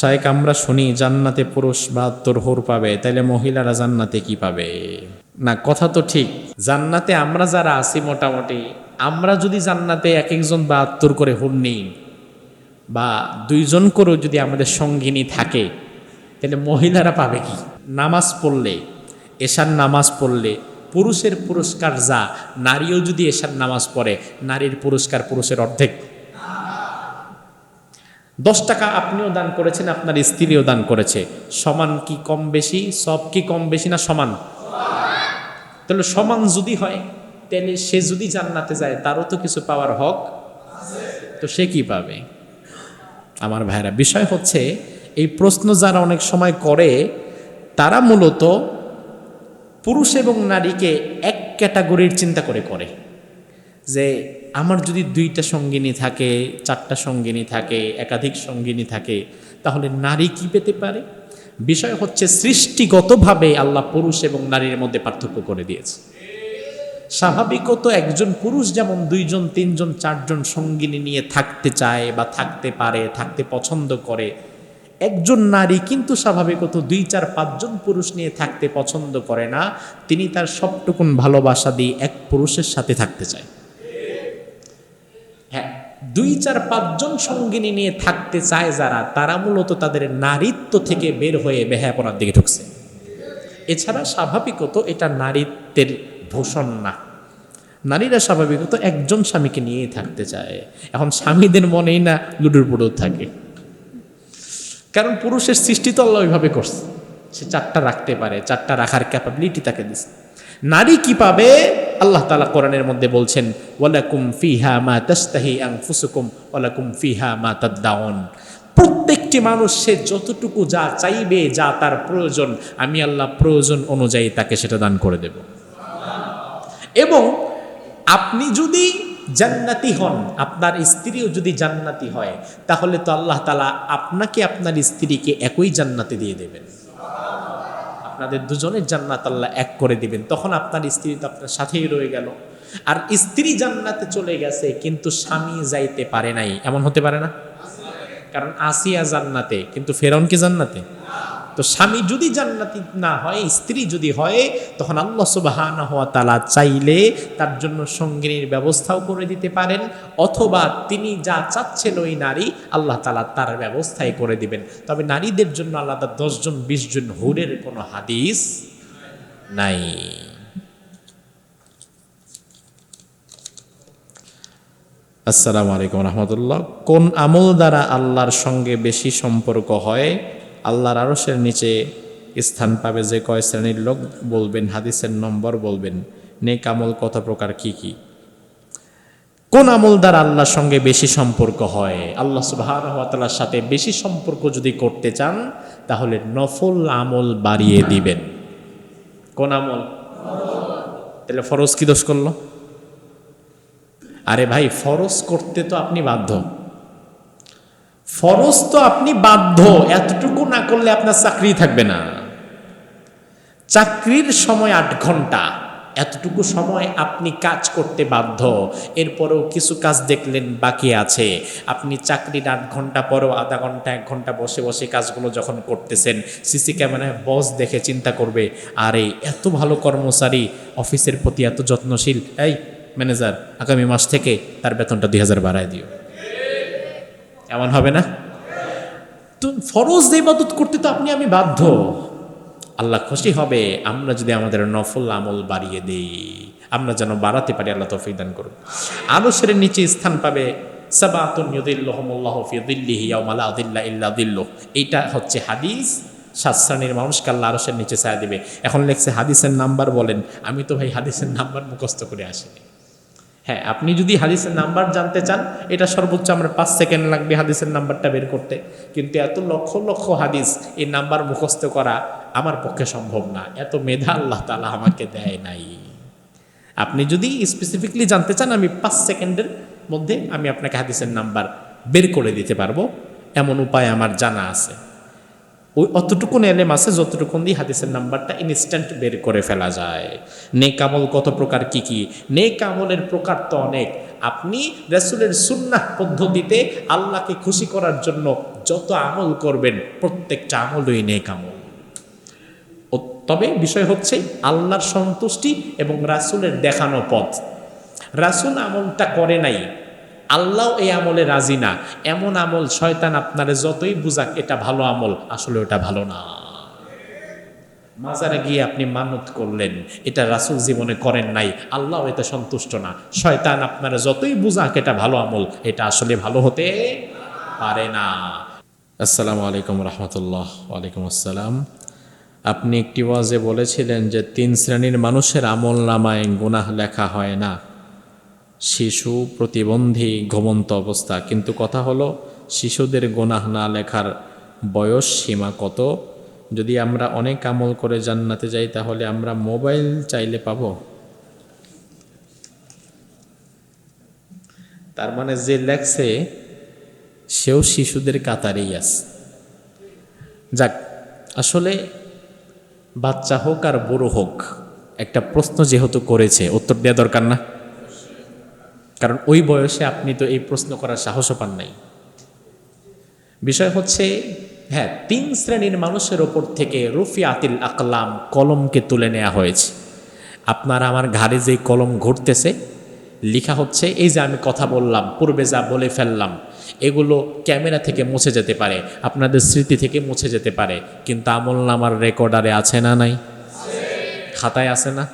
শায়েক আমরা শুনি, জান্নাতে পুরুষ বাহাত্তর হোর পাবে, তাইলে মহিলারা জান্নাতে কি পাবে? না, কথা তো ঠিক। জান্নাতে আমরা যারা আছি মোটামুটি, আমরা যদি জান্নাতে এক একজন বাহাত্তর করে হুর নিই, বা দুইজন করেও যদি আমাদের সঙ্গিনী থাকে তাহলে মহিলারা পাবে কি? নামাজ পড়লে, এশার নামাজ পড়লে, পুরুষের পুরস্কার যা, নারীও যদি এশার নামাজ পড়ে, নারীর পুরস্কার পুরুষের অর্ধেক। দশ টাকা আপনিও দান করেছেন, আপনার স্ত্রীও দান করেছে। সমান কি কম বেশি? সব কি কম বেশি না সমান? তাহলে সমান যদি হয়, তাহলে সে যদি জান্নাতে যায়, তারও তো কিছু পাওয়ার হক তো সে কি পাবে? আমার ভাইরা, বিষয় হচ্ছে, এই প্রশ্ন যারা অনেক সময় করে, তারা মূলত পুরুষ এবং নারীকে এক ক্যাটাগরির চিন্তা করে করে। যে আমার যদি দুইটা সঙ্গিনী থাকে, চারটা সঙ্গিনী থাকে, একাধিক সঙ্গিনী থাকে, তাহলে নারী কি পেতে পারে? বিষয় হচ্ছে সৃষ্টিগতভাবে আল্লাহ পুরুষ এবং নারীর মধ্যে পার্থক্য করে দিয়েছে। স্বাভাবিকত একজন পুরুষ যেমন দুইজন, তিনজন, চারজন সঙ্গিনী নিয়ে থাকতে চায় বা থাকতে পারে, থাকতে পছন্দ করে, একজন নারী কিন্তু স্বাভাবিকত দুই, চার, পাঁচজন পুরুষ নিয়ে থাকতে পছন্দ করে না, তিনি তার সবটুকুন ভালোবাসা দিয়ে এক পুরুষের সাথে থাকতে চায়। দুই চার পাঁচজন সঙ্গিনী নিয়ে থাকতে চায় যারা, তারা মূলত তাদের নারীত্ব থেকে বের হয়ে বেহাপনার দিকে ঢুকছে। এছাড়া স্বাভাবিকত এটা নারীত্বের ভূষণ না। নারীরা স্বাভাবিকত একজন স্বামীকে নিয়েই থাকতে চায়। এখন স্বামীদের মনেই না লুডুর পুডুর থাকে। কারণ পুরুষের সৃষ্টি তো আল্লাহ ওইভাবে করছে। সে চারটা রাখতে পারে, চারটা রাখার ক্যাপাবিলিটি তাকে দিচ্ছে নারী কি পাবে? আল্লাহ তালা কোরআনের মধ্যে বলছেন, ওয়ালাকুম ফিহা মা তাস্তাহি আনফুসুকুম, ওয়ালাকুম ফিহা মা তাদ্দাউন। প্রত্যেকটি মানুষ, সে যতটুকু যা চাইবে, যা তার প্রয়োজন, আমি আল্লাহ প্রয়োজন অনুযায়ী তাকে সেটা দান করে দেব। এবং আপনি যদি জান্নাতি হন, আপনার স্ত্রীও যদি জান্নাতি হয়, তাহলে তো আল্লাহ তালা আপনাকে আপনার স্ত্রীকে একই জান্নাতে দিয়ে দেবেন। আপনাদের দুজনের জান্নাত আল্লাহ এক করে দিবেন। তখন আপনার স্ত্রী তো আপনার সাথেই রয়ে গেল। আর স্ত্রী জান্নাতে চলে গেছে, কিন্তু স্বামী যাইতে পারে নাই। এমন হতে পারে না? কারণ আসিয়া জান্নাতে, কিন্তু ফেরন কি জান্নাতে? তো স্বামী যদি জান্নাতি না হয়, স্ত্রী যদি হয়, তখন আল্লাহ সুবাহানা হওয়া তালা চাইলে তার জন্য সঙ্গিনীর ব্যবস্থাও করে দিতে পারেন। অথবা তিনি যা চাচ্ছেন ওই নারী আল্লাহ তালা তার ব্যবস্থাই করে দিবেন। তবে নারীদের জন্য আলাদা দশজন বিশ জন হুরের কোনো হাদিস নাই। আসসালামু আলাইকুম রহমতুল্লাহ। কোন আমল দ্বারা আল্লাহর সঙ্গে বেশি সম্পর্ক হয়? আল্লাহর আরসের নিচে স্থান পাবে যে কয় শ্রেণির লোক বলবেন, হাদিসের নম্বর বলবেন, নেক আমল কত প্রকার, কি কি? কোন আমল দ্বারা আল্লাহর সঙ্গে বেশি সম্পর্ক হয়? আল্লাহ সুবাহর সাথে বেশি সম্পর্ক যদি করতে চান, তাহলে নফল আমল বাড়িয়ে দিবেন। কোন আমল? তাহলে ফরজ কি দোষ করল? আরে ভাই, ফরজ করতে তো আপনি বাধ্য। ফরজ তো আপনি বাধ্য, এতটুকু না করলে আপনার চাকরি থাকবে না। চাকরির সময় আট ঘণ্টা, এতটুকু সময় আপনি কাজ করতে বাধ্য। এরপরেও কিছু কাজ দেখলেন বাকি আছে। আপনি চাকরির আট ঘণ্টা পরেও আধা ঘণ্টা, এক ঘণ্টা বসে বসে কাজগুলো যখন করতেছেন, সিসি ক্যামেরায় বস দেখে চিন্তা করবে, আরে, এত ভালো কর্মচারী, অফিসের প্রতি এত যত্নশীল। এই, ম্যানেজার, আগামী মাস থেকে তার বেতনটা দুই হাজার বাড়ায় দিও। এমন হবে না? তো ফরজ ইবাদত করতে তো আপনি, আমি বাধ্য। আল্লাহ খুশি হবে, আমরা যদি আমাদের নফল আমল বাড়িয়ে দেই, আমরা যেন বাড়াতে পারি, আল্লাহ তৌফিক করুন। আলসের নিচে স্থান পাবে এইটা হচ্ছে হাদিস। সাত শ্রেণির মানুষকে আল্লাহ আরসের নিচে ছায়া দিবে। এখন লেখছে হাদিসের নাম্বার বলেন। আমি তো ভাই হাদিসের নাম্বার মুখস্থ করে আসিনি। হ্যাঁ আপনি যদি হাদিসের নাম্বার জানতে চান, এটা সর্বোচ্চ আমার পাঁচ সেকেন্ড লাগবে হাদিসের নাম্বারটা বের করতে। কিন্তু এত লক্ষ লক্ষ হাদিস এই নাম্বার মুখস্থ করা আমার পক্ষে সম্ভব না। এত মেধা আল্লাহ তালা আমাকে দেয় নাই। আপনি যদি স্পেসিফিকলি জানতে চান, আমি পাঁচ সেকেন্ডের মধ্যে আমি আপনাকে হাদিসের নাম্বার বের করে দিতে পারব। এমন উপায় আমার জানা আছে। ওই অতটুকুন এলেম আছে, যতটুকুন দিয়ে হাদিসের নাম্বারটা ইনস্ট্যান্ট বের করে ফেলা যায়। নেক আমল কত প্রকার, কি কি? নেক আমলের প্রকার তো অনেক। আপনি রাসূলের সুন্নাহ পদ্ধতিতে আল্লাহকে খুশি করার জন্য যত আমল করবেন, প্রত্যেকটা আমলই নেক আমল। ও- তবে বিষয় হচ্ছে আল্লাহর সন্তুষ্টি এবং রাসূলের দেখানো পথ। রাসূল আমলটা করে নাই আল্লাহ এই আমলে রাজি না। এমন আমল শয়তান আপনারে যতই বুঝাক, এটা ভালো আমল, আসলে ওটা ভালো না। মাজারে গিয়ে আপনি মানত করলেন, এটা রাসূল জীবনে করেন নাই, আল্লাহ এতে সন্তুষ্ট না। শয়তান আপনারা যতই বুঝাক, এটা ভালো আমল, এটা আসলে ভালো হতে পারে না। আসসালামু আলাইকুম রহমতুল্লাহ, ওয়ালাইকুম আসসালাম। আপনি একটি ওয়াজে বলেছিলেন যে, তিন শ্রেণির মানুষের আমল নামায় গুনাহ লেখা হয় না। শিশু প্রতিবন্ধী ঘুমন্ত অবস্থা। কিন্তু কথা হলো, শিশুদের গোনাহ না লেখার বয়স সীমা কত? যদি আমরা অনেক আমল করে জান্নাতে যাই, তাহলে আমরা মোবাইল চাইলে পাবো। তার মানে যে লেখছে, সেও শিশুদের কাতারেই আছে। যাক, আসলে বাচ্চা হোক আর বুড়ো হোক, একটা প্রশ্ন যেহেতু করেছে, উত্তর দেওয়া দরকার না। কারণ ওই বয়সে আপনি তো এই প্রশ্ন করার সাহসও পান নাই। বিষয় হচ্ছে হ্যাঁ তিন শ্রেণির মানুষের ওপর থেকে রুফি আতিল আকলাম কলমকে তুলে নেওয়া হয়েছে। আপনার আমার ঘাড়ে যে কলম ঘুরতেছে, লেখা হচ্ছে, এই যে আমি কথা বললাম, পূর্বে যা বলে ফেললাম, এগুলো ক্যামেরা থেকে মুছে যেতে পারে, আপনাদের স্মৃতি থেকে মুছে যেতে পারে, কিন্তু আমল নামার রেকর্ডারে আছে না নাই? খাতায় আছে না?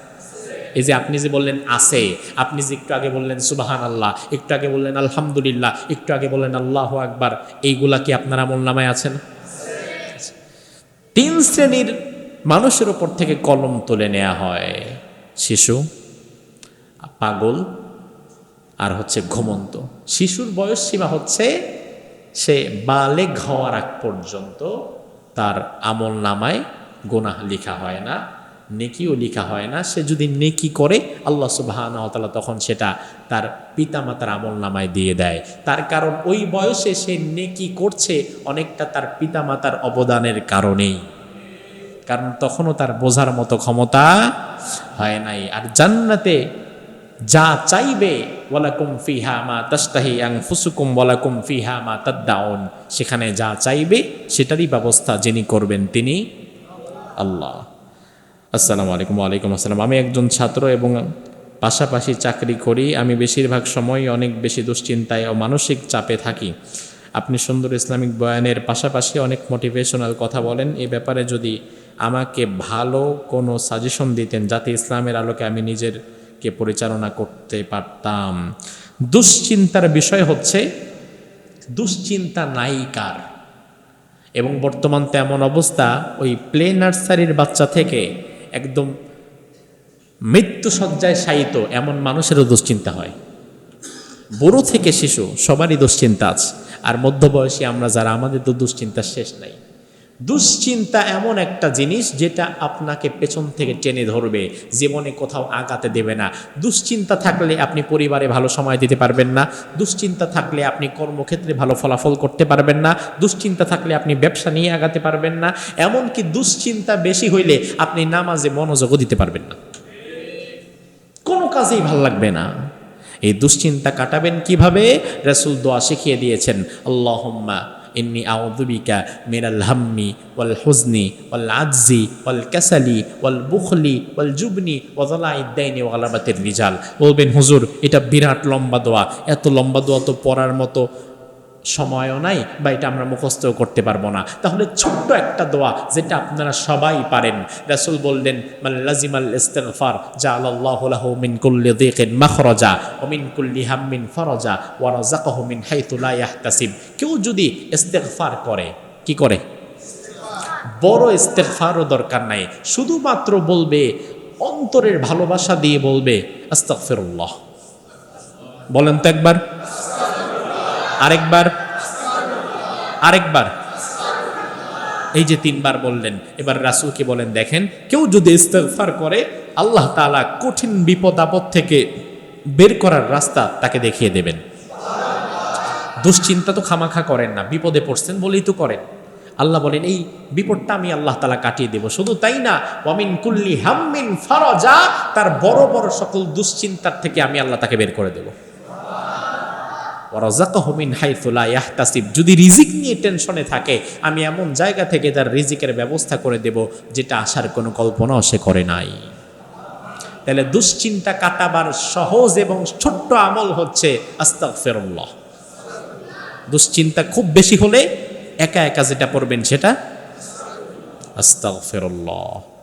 এই যে আপনি যে বললেন আছে, আপনি যে একটু আগে বললেন সুবাহান আল্লাহ একটু আগে বললেন আলহামদুলিল্লাহ, একটু আগে বললেন আল্লাহ আকবার, এইগুলা কি আপনার আমল নামায় আছেন? তিন শ্রেণির মানুষের ওপর থেকে কলম তুলে নেওয়া হয়। শিশু, পাগল, আর হচ্ছে ঘুমন্ত। শিশুর বয়স সীমা হচ্ছে সে বালেগ হওয়ার আগ পর্যন্ত তার আমল নামায় গোনাহ লেখা হয় না। নেকিও লেখা হয় না। সে যদি নেকি করে, আল্লাহ সুবাহানতালা তখন সেটা তার পিতামাতার আমল নামায় দিয়ে দেয়। তার কারণ ওই বয়সে সে নেকি করছে অনেকটা তার পিতামাতার অবদানের কারণেই। কারণ তখনও তার বোঝার মতো ক্ষমতা হয় নাই। আর জান্নাতে যা চাইবে, ওয়ালাকুম ফিহা মা তাস্তাহি আং ফুসুকুম ওয়ালাকুম ফিহা মা তাদ্দাউন। সেখানে যা চাইবে, সেটারই ব্যবস্থা যিনি করবেন তিনি আল্লাহ। আসসালামু আলাইকুম, ওয়ালাইকুম আসসালাম। আমি একজন ছাত্র এবং পাশাপাশি চাকরি করি। আমি বেশিরভাগ সময় অনেক বেশি দুশ্চিন্তায় ও মানসিক চাপে থাকি। আপনি সুন্দর ইসলামিক বয়ানের পাশাপাশি অনেক মোটিভেশনাল কথা বলেন। এ ব্যাপারে যদি আমাকে ভালো কোনো সাজেশন দিতেন যাতে ইসলামের আলোকে আমি নিজেরকে পরিচালনা করতে পারতাম। দুশ্চিন্তার বিষয় হচ্ছে, দুশ্চিন্তা নায়িকার এবং বর্তমান তেমন অবস্থা ওই প্লে নার্সারির বাচ্চা থেকে একদম মৃত্যু সজ্জায় শায়িত এমন মানুষেরও দুশ্চিন্তা হয়। বুড়ো থেকে শিশু, সবারই দুশ্চিন্তা আছে। আর মধ্যবয়সী আমরা যারা, আমাদের তো দুশ্চিন্তা শেষ নাই। দুশ্চিন্তা এমন একটা জিনিস যেটা আপনাকে পেছন থেকে টেনে ধরবে, জীবনে কোথাও আগাতে দেবে না। দুশ্চিন্তা থাকলে আপনি পরিবারে ভালো সময় দিতে পারবেন না। দুশ্চিন্তা থাকলে আপনি কর্মক্ষেত্রে ভালো ফলাফল করতে পারবেন না। দুশ্চিন্তা থাকলে আপনি ব্যবসা নিয়ে আগাতে পারবেন না। এমনকি দুশ্চিন্তা বেশি হইলে আপনি নামাজে মনোযোগও দিতে পারবেন না। কোনো কাজেই ভালো লাগবে না। এই দুশ্চিন্তা কাটাবেন কীভাবে? রসুল দোয়া শিখিয়ে দিয়েছেন, আল্লাহম্মা ইন্নি আউযুবিকা মিনাল হাম্মি ওয়াল হুজনি ওয়াল আজজি ওয়াল কাসালি ওয়াল বুখলি ওয়াল জুবনি ওয়াজালাইদ দাইনি ওয়া গালাবাতির রিজাল বলবেন, হুজুর, এটা বিরাট লম্বা দোয়া। এত লম্বা দোয়া তো পড়ার মতো সময়ও নাই বা এটা আমরা মুখস্থ করতে পারব না। তাহলে ছোট্ট একটা দোয়া যেটা আপনারা সবাই পারেন। রাসুল বললেন মাল্লাজিমাল ইস্তিগফার জাআলাল্লাহু লাহু মিন কুল্লি দিকিন মাখরাজা ওয়া কুল্লি হাম্মিন ফারাজা ওয়া রাযাকাহু মিন হাইতু লা ইয়াহতাসিব। কেউ যদি ইস্তিগফার করে, কি করে? বড় ইস্তেগফারও দরকার নাই। শুধুমাত্র বলবে, অন্তরের ভালোবাসা দিয়ে বলবে, আস্তাগফিরুল্লাহ। বলেন তো একবার। আরেকবার আরেকবার। এই যে তিনবার বললেন, এবার রাসূলকে বলেন, দেখেন, কেউ যদি ইস্তেগফার করে, আল্লাহ তাআলা কঠিন বিপদ আপদ থেকে বের করার রাস্তা তাকে দেখিয়ে দেবেন। দুশ্চিন্তা তো খামাখা করেন না, বিপদে পড়ছেন বলেই তো করেন। আল্লাহ বলেন, এই বিপদটা আমি আল্লাহ তালা কাটিয়ে দেব। শুধু তাই না, ওয়ামিন কুল্লি হাম্মিন ফারজা, তার বড় বড় সকল দুশ্চিন্তার থেকে আমি আল্লাহ তাকে বের করে দেব। ওয়ারাযাকাহুমিন হাইথু লা ইয়াহতাসিব। যদি রিজিক নিয়ে টেনশনে থাকে, আমি এমন জায়গা থেকে তার রিজিকের ব্যবস্থা করে দেব, যেটা আসার কোনো কল্পনাও সে করে নাই। তাহলে দুশ্চিন্তা কাটাবার সহজ এবং ছোট্ট আমল হচ্ছে আস্তাগফিরুল্লাহ। দুশ্চিন্তা খুব বেশি হলে একা একা যেটা পড়বেন সেটা আস্তাগফিরুল্লাহ।